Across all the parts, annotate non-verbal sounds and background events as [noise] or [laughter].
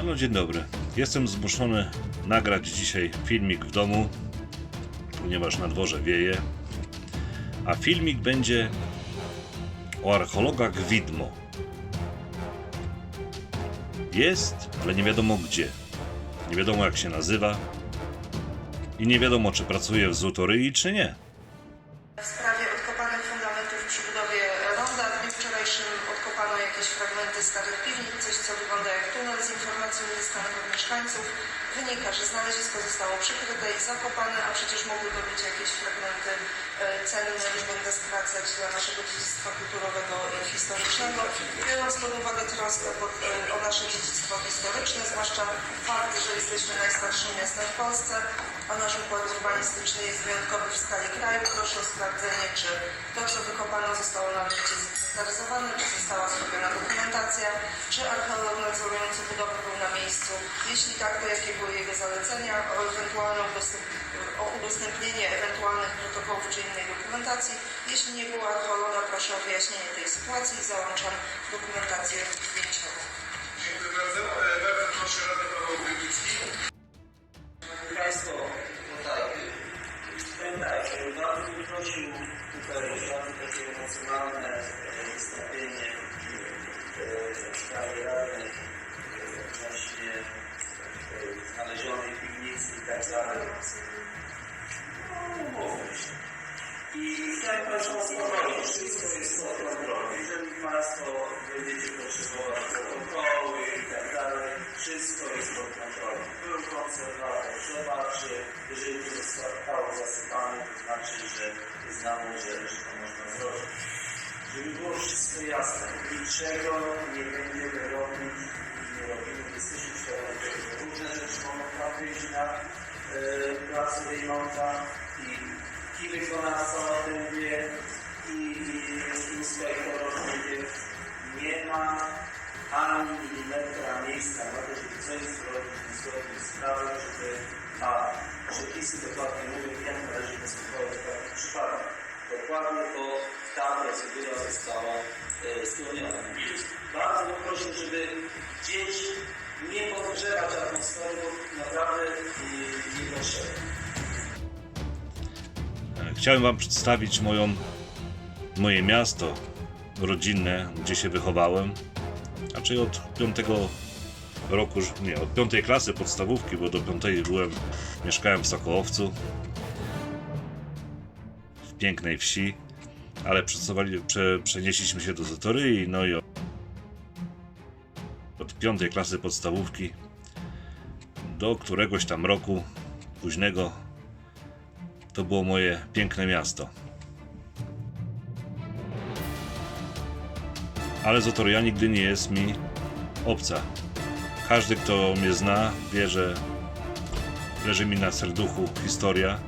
A no dzień dobry. Jestem zmuszony nagrać dzisiaj filmik w domu, ponieważ na dworze wieje. A filmik będzie o archeologach widmo. Jest, ale nie wiadomo gdzie. Nie wiadomo jak się nazywa. I nie wiadomo czy pracuje w złotoryi czy nie. Jakieś fragmenty starych piwnic, coś co wygląda jak tunel z informacją uzyskanych od mieszkańców. Wynika, że znalezisko zostało przykryte i zakopane, a przecież mogły to być jakieś fragmenty e, cenne, nie będę skracać dla naszego dziedzictwa kulturowego i historycznego. Biorąc pod uwagę troskę e, o nasze dziedzictwo historyczne, zwłaszcza fakt, że jesteśmy najstarszym miastem w Polsce, a nasz układ urbanistyczny jest wyjątkowy w skali kraju. Proszę o sprawdzenie, czy to, co wykopano, zostało należycie zinwentaryzowane, czy została zrobiona dokumentacja, czy archeolog nadzorujący budowę był na miejscu. Jeśli tak, to jakie były jego zalecenia o ewentualne udostęp o udostępnienie ewentualnych protokołów czy innej dokumentacji. Jeśli nie było archeologa, proszę o wyjaśnienie tej sytuacji i załączam dokumentację zdjęciową. Dziękuję bardzo. E, Bardzo proszę Radę Paweł Wybicki. Szanowni Państwo, no tak, tak, bardzo bym prosił tutaj o bardzo takie emocjonalne wystąpienie e, w sprawie radnej Rejmonta i wykonawca o tym wie, i, i inspektor o tym. Nie ma ani milimetra miejsca na to, żeby coś zrobić niezgodnie z prawem, żeby a przepisy dokładnie mówią, jak należy postępować w takich przypadkach. Dokładnie to ta procedura została e, spełniona. Bardzo prosił, żeby gdzieś nie podgrzewać atmosfery, bo naprawdę Chciałem Wam przedstawić moją, moje miasto rodzinne, gdzie się wychowałem. Znaczy od piątego roku, nie, od piątej klasy podstawówki, bo do piątej byłem, mieszkałem w Sokołowcu, w pięknej wsi, ale prze, przenieśliśmy się do Zatoryi, no i od piątej klasy podstawówki do któregoś tam roku późnego to było moje piękne miasto. Ale Zotoria nigdy nie jest mi obca. Każdy, kto mnie zna, wie, że leży mi na serduchu historia,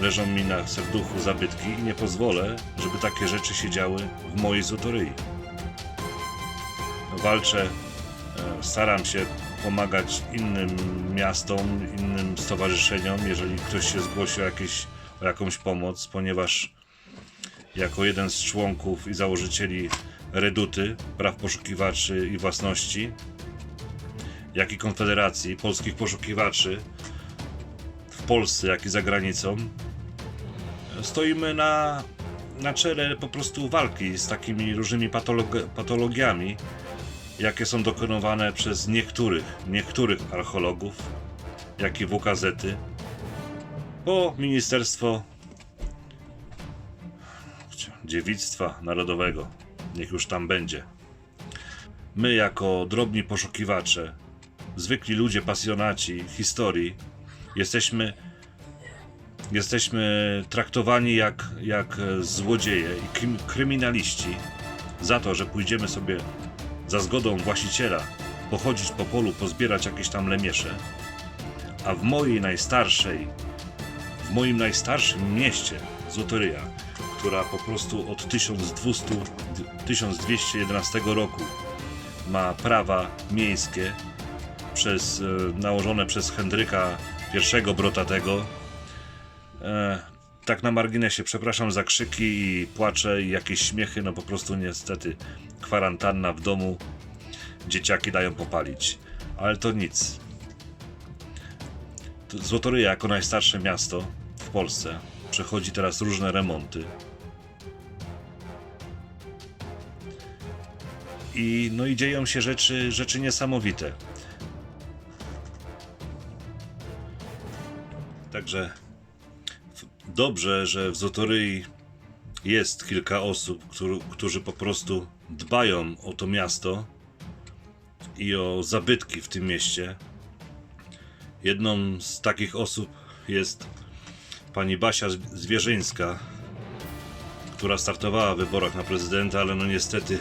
leżą mi na serduchu zabytki i nie pozwolę, żeby takie rzeczy się działy w mojej Zotoryi. Walczę, e, staram się pomagać innym miastom, innym stowarzyszeniom, jeżeli ktoś się zgłosi o, jakieś, o jakąś pomoc, ponieważ jako jeden z członków i założycieli Reduty, praw poszukiwaczy i własności, jak i Konfederacji Polskich Poszukiwaczy w Polsce, jak i za granicą, stoimy na, na czele po prostu walki z takimi różnymi patolog- patologiami, jakie są dokonywane przez niektórych, niektórych archeologów, jak i WKZ-y, bo Ministerstwo Dziewictwa Narodowego, niech już tam będzie. My, jako drobni poszukiwacze, zwykli ludzie, pasjonaci historii, jesteśmy, jesteśmy traktowani jak, jak złodzieje i krym- kryminaliści za to, że pójdziemy sobie za zgodą właściciela pochodzić po polu, pozbierać jakieś tam lemiesze, a w mojej najstarszej, w moim najstarszym mieście, Zotoryja, która po prostu od 1200, 1211 roku ma prawa miejskie przez, e, nałożone przez Henryka I Brotatego. E, tak na marginesie, przepraszam za krzyki i płacze i jakieś śmiechy, no po prostu niestety kwarantanna w domu, dzieciaki dają popalić. Ale to nic. To Złotoryja jako najstarsze miasto w Polsce przechodzi teraz różne remonty. I no i dzieją się rzeczy, rzeczy niesamowite. Także dobrze, że w Zotoryi jest kilka osób, którzy, którzy po prostu dbają o to miasto i o zabytki w tym mieście. Jedną z takich osób jest pani Basia Zw- Zwierzyńska, która startowała w wyborach na prezydenta, ale no niestety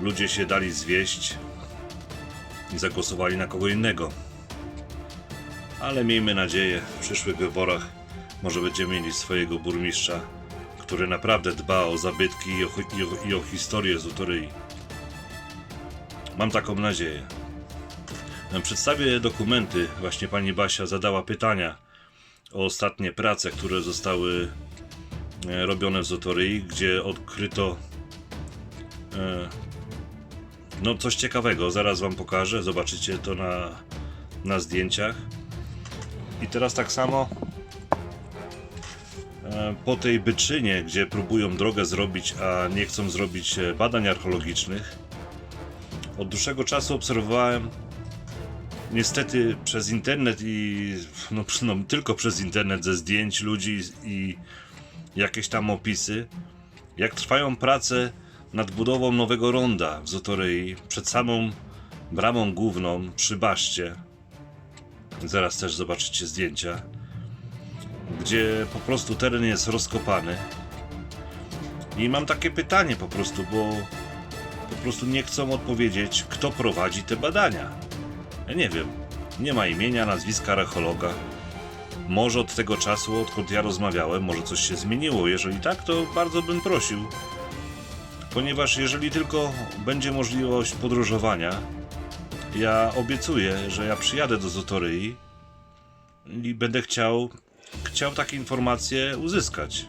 ludzie się dali zwieść i zagłosowali na kogo innego. Ale miejmy nadzieję, w przyszłych wyborach może będziemy mieli swojego burmistrza, który naprawdę dba o zabytki i o, i o, i o historię Zutoryi. Mam taką nadzieję. Przedstawię dokumenty. Właśnie pani Basia zadała pytania o ostatnie prace, które zostały e, robione w Zotoryi, gdzie odkryto e, no coś ciekawego. Zaraz wam pokażę. Zobaczycie to na, na zdjęciach. I teraz tak samo po tej byczynie, gdzie próbują drogę zrobić, a nie chcą zrobić e, badań archeologicznych, od dłuższego czasu obserwowałem niestety przez internet i no, [laughs] no, tylko przez internet ze zdjęć ludzi i jakieś tam opisy, jak trwają prace nad budową nowego ronda w Zotoryi przed samą bramą główną przy baszcie. Zaraz też zobaczycie zdjęcia, gdzie po prostu teren jest rozkopany. I mam takie pytanie po prostu, bo po prostu nie chcą odpowiedzieć, kto prowadzi te badania. Ja nie wiem. Nie ma imienia, nazwiska archeologa. Może od tego czasu, odkąd ja rozmawiałem, może coś się zmieniło. Jeżeli tak, to bardzo bym prosił. Ponieważ jeżeli tylko będzie możliwość podróżowania, ja obiecuję, że ja przyjadę do Zotoryi i będę chciał, chciał takie informacje uzyskać.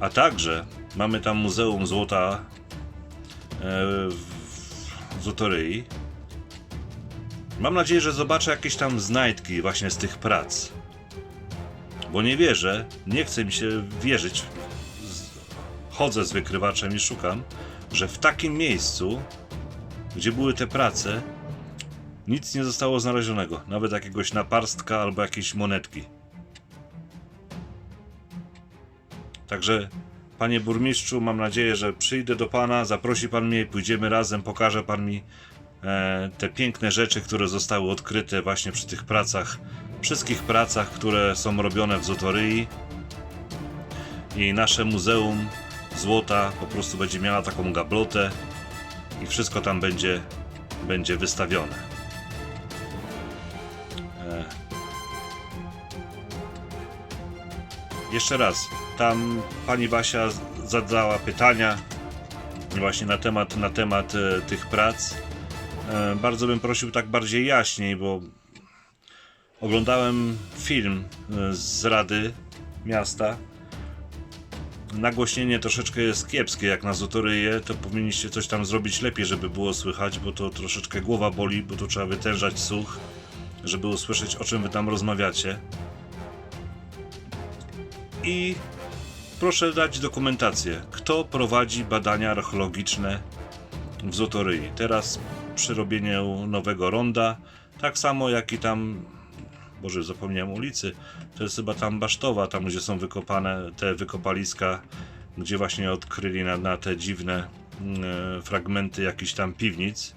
A także mamy tam Muzeum Złota e, w Zotoryi. Mam nadzieję, że zobaczę jakieś tam znajdki właśnie z tych prac. Bo nie wierzę, nie chcę mi się wierzyć. Chodzę z wykrywaczem i szukam, że w takim miejscu, gdzie były te prace, nic nie zostało znalezionego. Nawet jakiegoś naparstka albo jakiejś monetki. Także, panie burmistrzu, mam nadzieję, że przyjdę do pana, zaprosi pan mnie, pójdziemy razem, pokaże pan mi e, te piękne rzeczy, które zostały odkryte właśnie przy tych pracach, wszystkich pracach, które są robione w Zotoryi. I nasze Muzeum Złota po prostu będzie miała taką gablotę i wszystko tam będzie, będzie wystawione. E, Jeszcze raz, tam pani Basia zadała pytania właśnie na temat, na temat e, tych prac. E, bardzo bym prosił tak bardziej jaśniej, bo oglądałem film z Rady Miasta. Nagłośnienie troszeczkę jest kiepskie, jak na Zotoryję, to powinniście coś tam zrobić lepiej, żeby było słychać, bo to troszeczkę głowa boli, bo to trzeba wytężać słuch, żeby usłyszeć o czym wy tam rozmawiacie. I proszę dać dokumentację, kto prowadzi badania archeologiczne w Zotoryi. Teraz przy robieniu nowego ronda, tak samo jak i tam, Boże, zapomniałem ulicy, to jest chyba tam Basztowa, tam gdzie są wykopane te wykopaliska, gdzie właśnie odkryli na, na te dziwne e, fragmenty jakichś tam piwnic.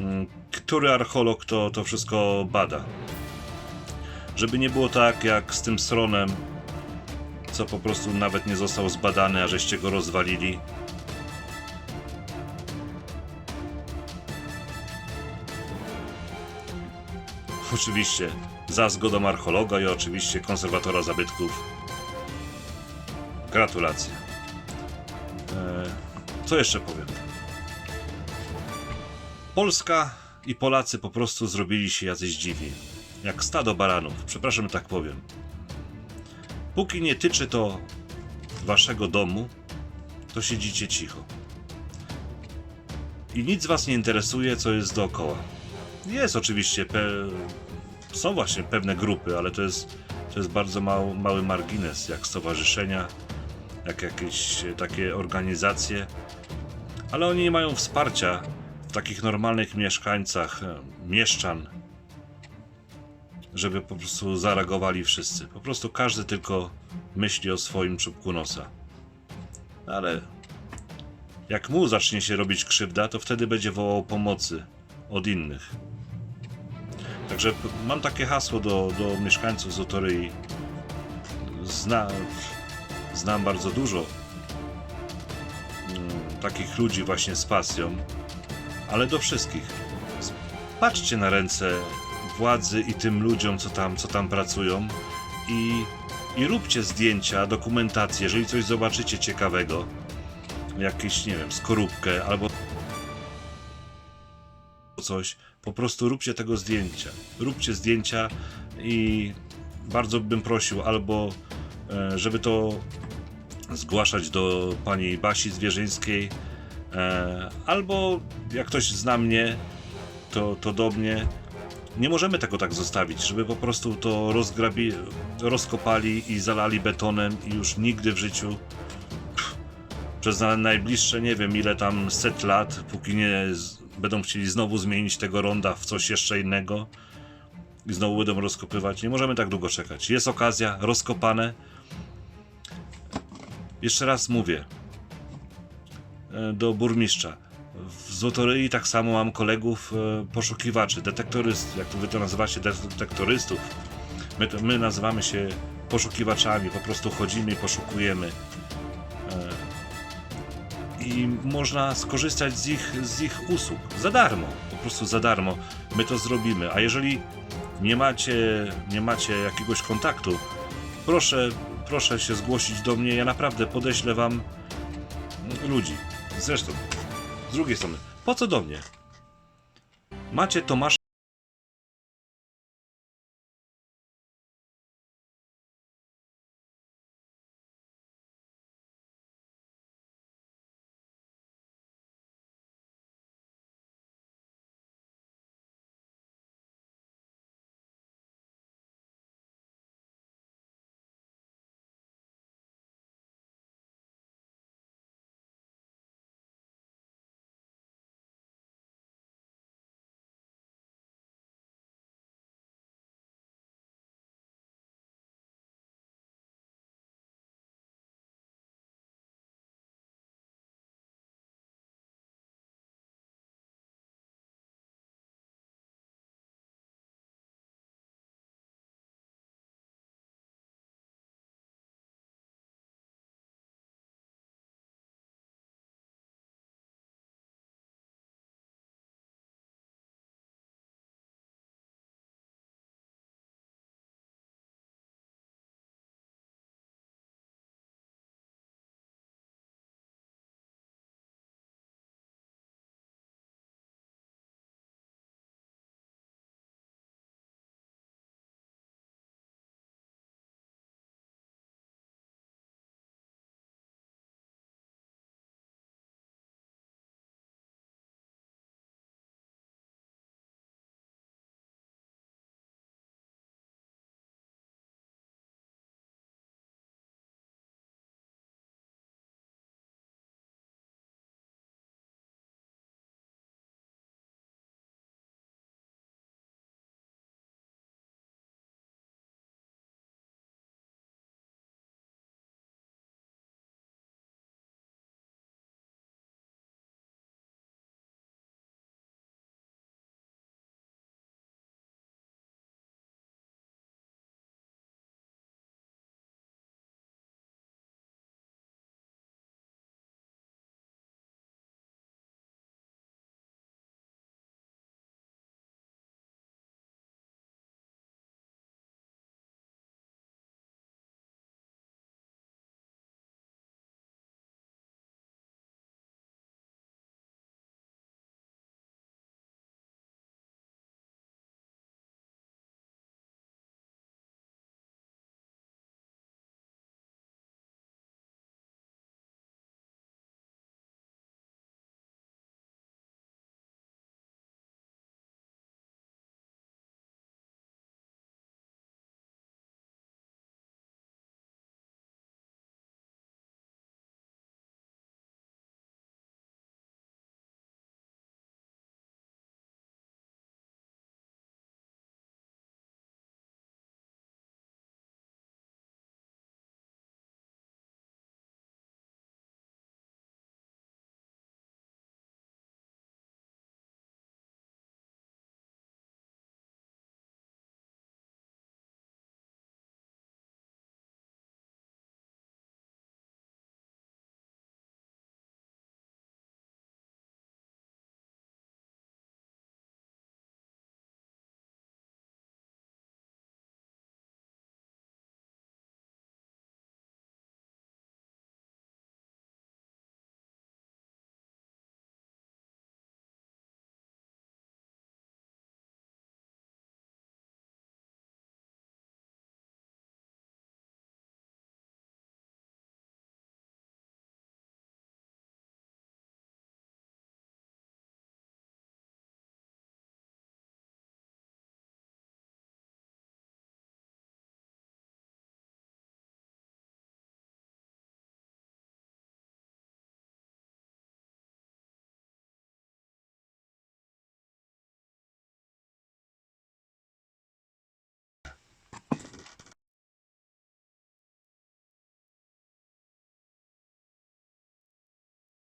Mm, Który archeolog to, to wszystko bada? Żeby nie było tak jak z tym stronem, co po prostu nawet nie został zbadany, a żeście go rozwalili. Oczywiście za zgodą archeologa i oczywiście konserwatora zabytków. Gratulacje. Eee, co jeszcze powiem? Polska i Polacy po prostu zrobili się jacyś dziwni. Jak stado baranów, przepraszam, tak powiem. Póki nie tyczy to waszego domu, to siedzicie cicho. i nic was nie interesuje, co jest dookoła. Jest oczywiście, pe... są właśnie pewne grupy, ale to jest, to jest bardzo mały, mały margines, jak stowarzyszenia, jak jakieś takie organizacje, ale oni nie mają wsparcia takich normalnych mieszkańcach, e, mieszczan, żeby po prostu zareagowali wszyscy. Po prostu każdy tylko myśli o swoim czubku nosa. Ale jak mu zacznie się robić krzywda, to wtedy będzie wołał pomocy od innych. Także mam takie hasło do, do mieszkańców Zotoryi. Zna, znam bardzo dużo mm, takich ludzi właśnie z pasją, ale do wszystkich. Patrzcie na ręce władzy i tym ludziom, co tam, co tam pracują i, i róbcie zdjęcia, dokumentację, jeżeli coś zobaczycie ciekawego, jakieś, nie wiem, skorupkę albo coś, po prostu róbcie tego zdjęcia. Róbcie zdjęcia i bardzo bym prosił albo, e, żeby to zgłaszać do pani Basi Zwierzyńskiej, albo jak ktoś zna mnie, to, to do mnie. Nie możemy tego tak zostawić, żeby po prostu to rozgrabi, rozkopali i zalali betonem i już nigdy w życiu pff, przez na- najbliższe nie wiem ile tam set lat, póki nie z, będą chcieli znowu zmienić tego ronda w coś jeszcze innego i znowu będą rozkopywać. Nie możemy tak długo czekać. Jest okazja, rozkopane. Jeszcze raz mówię e, do burmistrza. W Złotoryi tak samo mam kolegów e, poszukiwaczy, detektorystów, jak to wy to nazywacie, detektorystów. My, to, my nazywamy się poszukiwaczami, po prostu chodzimy i poszukujemy. E, I można skorzystać z ich, z ich usług za darmo, po prostu za darmo. My to zrobimy. A jeżeli nie macie, nie macie jakiegoś kontaktu, proszę, proszę się zgłosić do mnie. Ja naprawdę podeślę wam ludzi. Zresztą, z drugiej strony, po co do mnie? Macie Tomasza